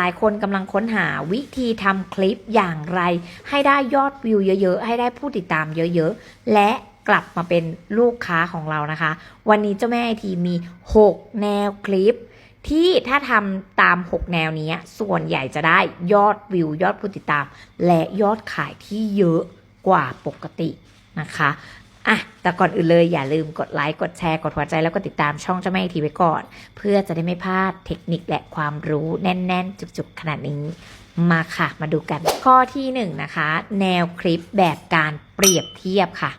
หลายคนกำลังค้นหาวิธีทำคลิปอย่างไร ให้ได้ยอดวิวเยอะๆ ให้ได้ผู้ติดตามเยอะๆ และกลับมาเป็นลูกค้าของเรานะคะ วันนี้เจ้าแม่ไอทีมี 6 แนวคลิป ที่ถ้าทำตาม 6 แนวนี้ส่วนใหญ่จะได้ยอดวิวยอดผู้ติดตาม และยอดขายที่เยอะกว่าปกตินะคะ อะแต่ก่อนอื่นเลยอย่าลืมกดไลค์กดแชร์กดหัวใจแล้วก็ติดตามช่องเจ้าแม่ไอทีไว้ก่อน เพื่อจะได้ไม่พลาดเทคนิคและความรู้แน่น ๆ จุก ๆ ขนาดนี้มาค่ะ มาดูกัน ข้อที่หนึ่งนะคะ แนวคลิปแบบการเปรียบเทียบค่ะ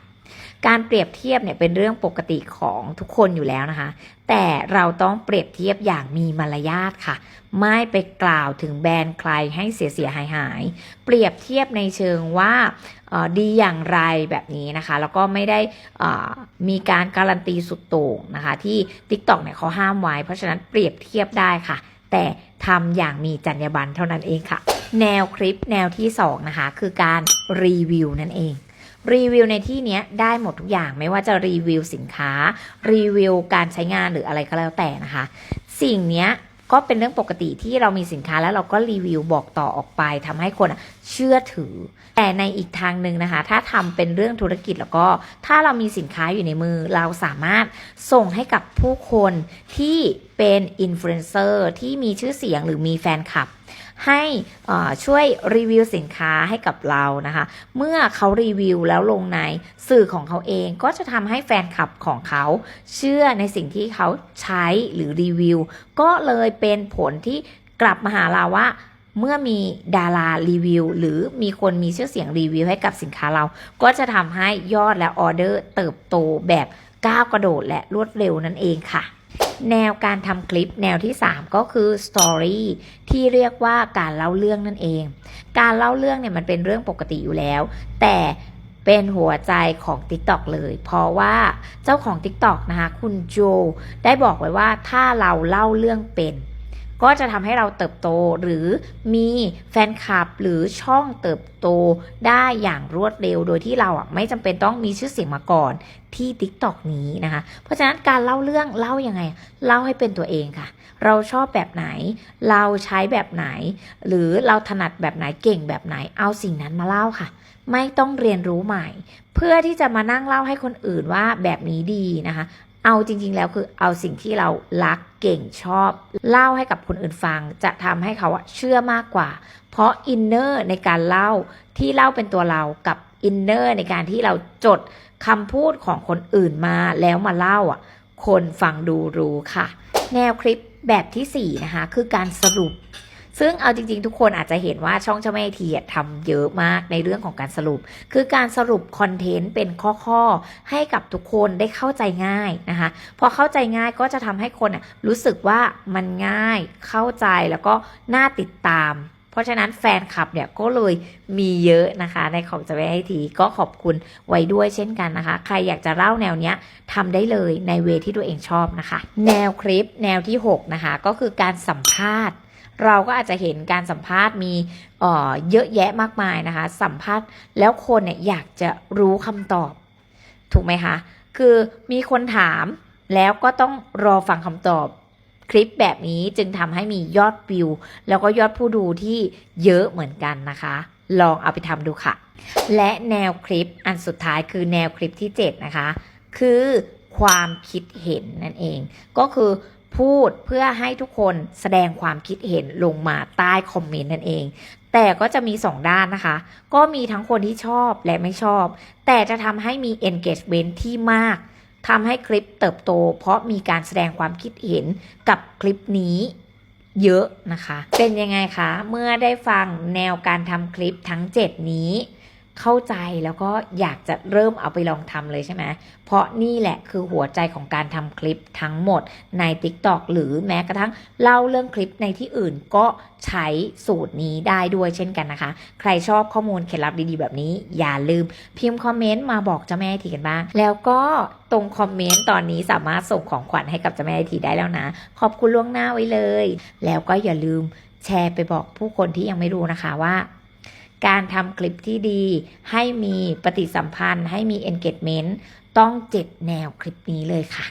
การเปรียบเทียบเนี่ยเป็นเรื่องปกติของทุกคนอยู่แล้วนะคะ แต่เราต้องเปรียบเทียบอย่างมีมารยาทค่ะ ไม่ไปกล่าวถึงแบรนด์ใครให้เสียเสียหายหาย เปรียบเทียบในเชิงว่าออดีอย่างไรแบบนี้นะคะ แล้วก็ไม่ได้มีการการันตีสุดโต่งนะคะ ที่ TikTok เนี่ยเขาห้ามไว้ เพราะฉะนั้นเปรียบเทียบได้ค่ะ แต่ทำอย่างมีจรรยาบรรณเท่านั้นเองค่ะ แนวคลิปแนวที่ 2 นะคะ คือการรีวิวนั่นเอง รีวิวในที่นี้ได้หมดทุกอย่างไม่ว่าจะรีวิวสินค้า รีวิวการใช้งานหรืออะไรก็แล้วแต่นะคะ สิ่งนี้ก็เป็นเรื่องปกติที่เรามีสินค้าแล้วเราก็รีวิวบอกต่อออกไปทำให้คนเชื่อถือ แต่ในอีกทางหนึ่งนะคะ ถ้าทำเป็นเรื่องธุรกิจแล้วก็ ถ้าเรามีสินค้าอยู่ในมือ เราสามารถส่งให้กับผู้คนที่เป็นอินฟลูเอนเซอร์ที่มีชื่อเสียงหรือมีแฟนคลับ ให้ช่วยรีวิวสินค้าให้กับเรานะคะ เมื่อเขารีวิวแล้วลงในสื่อของเขาเองก็จะทำให้แฟนคลับของเขาเชื่อในสิ่งที่เขาใช้หรือรีวิว ก็เลยเป็นผลที่กลับมาหาเราว่าเมื่อมีดารารีวิว หรือมีคนมีชื่อเสียงรีวิวให้กับสินค้าเรา ก็จะทำให้ยอดและออเดอร์เติบโตแบบก้าวกระโดดและรวดเร็วนั่นเองค่ะ แนวการทำคลิปแนวที่ 3 ก็คือ Story ที่เรียกว่าการเล่าเรื่องนั่นเอง การเล่าเรื่องเนี่ยมันเป็นเรื่องปกติอยู่แล้ว แต่เป็นหัวใจของ TikTok เลย เพราะว่าเจ้าของ TikTok นะคะ คุณโจ ได้บอกไว้ว่าถ้าเราเล่าเรื่องเป็น ก็จะทำให้เราเติบโตหรือมีแฟนคลับหรือช่องเติบโตได้อย่างรวดเร็วโดยที่เราอะไม่จำเป็นต้องมีชื่อเสียงมาก่อนที่ TikTok นี้นะคะ เพราะฉะนั้นการเล่าเรื่องเล่ายังไง เล่าให้เป็นตัวเองค่ะ เราชอบแบบไหน เราใช้แบบไหน หรือเราถนัดแบบไหนเก่งแบบไหน เอาสิ่งนั้นมาเล่าค่ะ ไม่ต้องเรียนรู้ใหม่ เพื่อที่จะมานั่งเล่าให้คนอื่นว่าแบบนี้ดีนะคะ เอาจริง ๆ แล้วคือเอาสิ่งที่เรารักเก่งชอบ เล่าให้กับคนอื่นฟัง จะทำให้เขาเชื่อมากกว่า เพราะอินเนอร์ในการเล่าที่เล่าเป็นตัวเรากับอินเนอร์ในการที่เราจดคำพูดของคนอื่นมาแล้วมาเล่าอะ คนฟังดูรู้ค่ะ แนวคลิปแบบที่ 4 นะคะ คือการสรุป ซึ่งเอาจริง ๆ ทุกคนอาจจะเห็นว่าช่องเจ้าแม่ทีทำเยอะมากในเรื่องของการสรุป คือการสรุปคอนเทนต์เป็นข้อๆ ให้กับทุกคนได้เข้าใจง่ายนะคะพอเข้าใจง่ายก็จะทำให้คนรู้สึกว่ามันง่ายเข้าใจแล้วก็น่าติดตามเพราะฉะนั้นแฟนคลับเนี่ยก็เลยมีเยอะนะคะ ในของจะไม่ให้ทีก็ขอบคุณไว้ด้วยเช่นกันนะคะ ใครอยากจะเล่าแนวเนี้ยทำได้เลยในเวที่ตัวเองชอบนะคะ แนวคลิปแนวที่ 6 นะคะ ก็คือการสัมภาษณ์ เราก็อาจจะเห็นการสัมภาษณ์มีเยอะแยะมากมายนะคะ สัมภาษณ์แล้วคนเนี่ยอยากจะรู้คำตอบ ถูกไหมคะ คือมีคนถามแล้วก็ต้องรอฟังคำตอบคลิปแบบนี้จึงทำให้มียอดวิว แล้วก็ยอดผู้ดูที่เยอะเหมือนกันนะคะ ลองเอาไปทำดูค่ะ และแนวคลิปอันสุดท้ายคือแนวคลิปที่ 7 นะคะ คือความคิดเห็นนั่นเอง ก็คือ พูดเพื่อให้ทุกคนแสดงความคิดเห็นลงมาใต้คอมเมนต์นั่นเอง แต่ก็จะมี 2 ด้านนะคะ ก็มีทั้งคนที่ชอบและไม่ชอบ แต่จะทำให้มี engagement ที่มากทำให้คลิปเติบโต เพราะมีการแสดงความคิดเห็นกับคลิปนี้เยอะนะคะ เป็นยังไงคะ เมื่อได้ฟังแนวการทำคลิปทั้ง 7 นี้ เข้าใจแล้วก็อยากจะเริ่มเอาไปลองทำเลยใช่ไหมเพราะนี่แหละคือหัวใจของการทำคลิปทั้งหมดใน TikTok หรือแม้กระทั่งเล่าเรื่องคลิปในที่อื่นก็ใช้สูตรนี้ได้ด้วยเช่นกันนะคะ ใครชอบข้อมูลเคล็ดลับดีๆ แบบนี้ อย่าลืมพิมพ์คอมเมนต์มาบอกเจ้าแม่ไอทีกันบ้าง แล้วก็ตรงคอมเมนต์ตอนนี้สามารถส่งของขวัญให้กับเจ้าแม่ไอทีได้แล้วนะ ขอบคุณล่วงหน้าไว้เลย แล้วก็อย่าลืมแชร์ไปบอกผู้คนที่ยังไม่รู้นะคะว่า การทำคลิปที่ดี ให้มีปฏิสัมพันธ์ ให้มี engagement ต้องเจ็ดแนวคลิปนี้เลยค่ะ